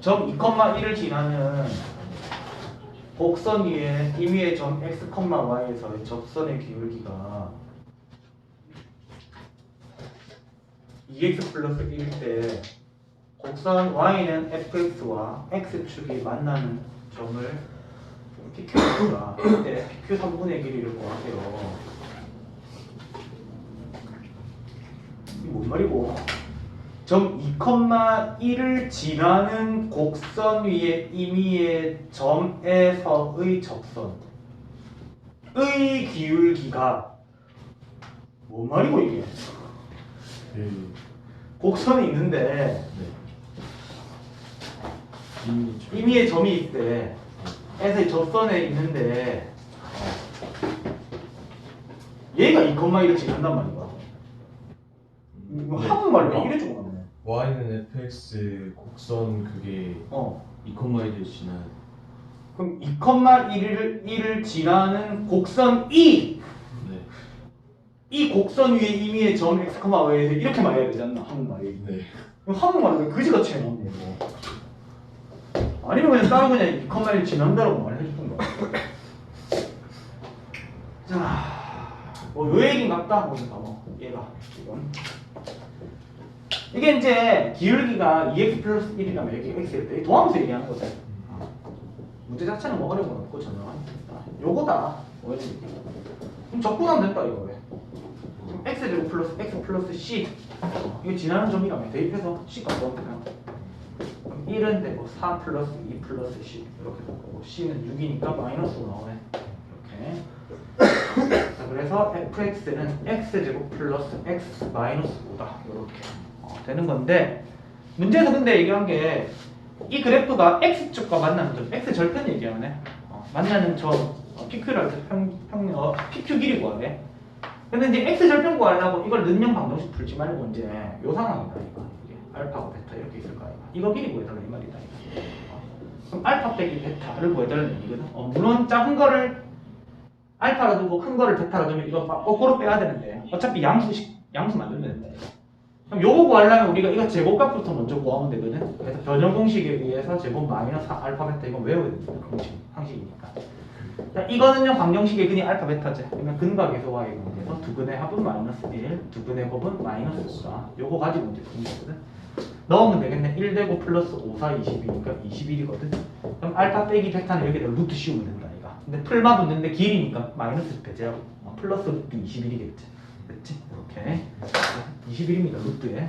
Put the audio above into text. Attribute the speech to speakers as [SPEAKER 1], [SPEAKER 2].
[SPEAKER 1] 점 2,1을 지나는 곡선 위에 임의의 점 x, y에서의 접선의 기울기가 2x 플러스 1일 때 곡선 y는 fx와 x축이 만나는 점을 PQ가 이때 PQ 3분의 길이를 구하세요. 이게 뭔 말이고? 점 2,1을 지나는 곡선 위에 임의의 점에서의 접선의 기울기가 뭔 말이고 이게?
[SPEAKER 2] 그
[SPEAKER 1] 곡선이 있는데
[SPEAKER 2] 네.
[SPEAKER 1] 임의의 점이 있대. 에서 접선에 있는데 얘가 2,1을 지난단 말이야. 이거
[SPEAKER 2] 네.
[SPEAKER 1] 한국말로 왜 이래 좀 없네.
[SPEAKER 2] Y는 fx 곡선 그게
[SPEAKER 1] 어.
[SPEAKER 2] 2,1을 지난
[SPEAKER 1] 그럼 2,1을 1을 지나는 곡선 E
[SPEAKER 2] 네.
[SPEAKER 1] 이 곡선 위에 임의의 점 x, y에서 이렇게 말해야 되지 않나 한국말이.
[SPEAKER 2] 네.
[SPEAKER 1] 그럼 한국말로 왜 그지같이 해놓네 이거. 아니면 그냥 따로 그냥 2,1을 지난다라고 말해주던 거야. 자, 뭐 요 얘기인 같다 보니까 뭐 얘가 이건. 이게 이제 기울기가 2x 플러스 1이라면 여기 x일 때 도함수 얘기하는 거죠. 문제 자체는 뭐 어려운 건 없고 전혀. 요거다. 뭐지? 그럼 적분하면 됐다 이거 왜? 그럼 x 제곱 플러스 x 플러스 c 이거 지나는 점이라면 대입해서 c가 넣으면 되나? 그럼 1은 되고 4 플러스 2 플러스 c 이렇게 될 거고 c는 6이니까 마이너스로 나오네. 이렇게. 자, 그래서 fx는 x 제곱 플러스 x 마이너스 5다 이렇게 어, 되는 건데 문제에서 근데 얘기한 게 이 그래프가 x축과 만나는 점 x 절편 얘기하네. 어, 만나는 점 어, PQ를 할 평, 평, 어, PQ 길이 구하네 근데 이제 x 절편 구하려고 이걸 능령 방정식 풀지 말고 이제 요 상황이다 이거. 이게 알파고 베타 이렇게 있을 거 아니야. 이거 길이 구해달라 이 말이다 이거. 어, 그럼 알파 빼기 베타를 구해달라는 얘기거든. 어, 물론 작은 거를 알파로 두고 큰 거를 베타로 두면 이거 막 거꾸로 빼야 되는데 어차피 양수식 양수 만들면 된다 이거. 그럼 요거 구하려면 우리가 이거 제곱값부터 먼저 구하면 되거든? 그래서 변형 공식에 의해서 제곱 마이너스 알파 베타 이거 외워야 됩니다. 공식 상식이니까. 자 이거는요 방정식의 근이 알파 베타제. 그러면 근과 계수 y 관계에서 두 근의 합은 마이너스 1 두 근의 곱은 마이너스 5다. 요거 가지고 이제 거거든? 넣으면 되겠네. 1 되고 플러스 5, 4, 22니까 21이거든? 그럼 알파 빼기 베타는 여기다 루트 씌우면 된다 이거. 근데 풀만 붙는데 길이니까 마이너스 배제하고 어, 플러스 루트 21이겠지. 됐지? 이렇게 21입니다. 루트에.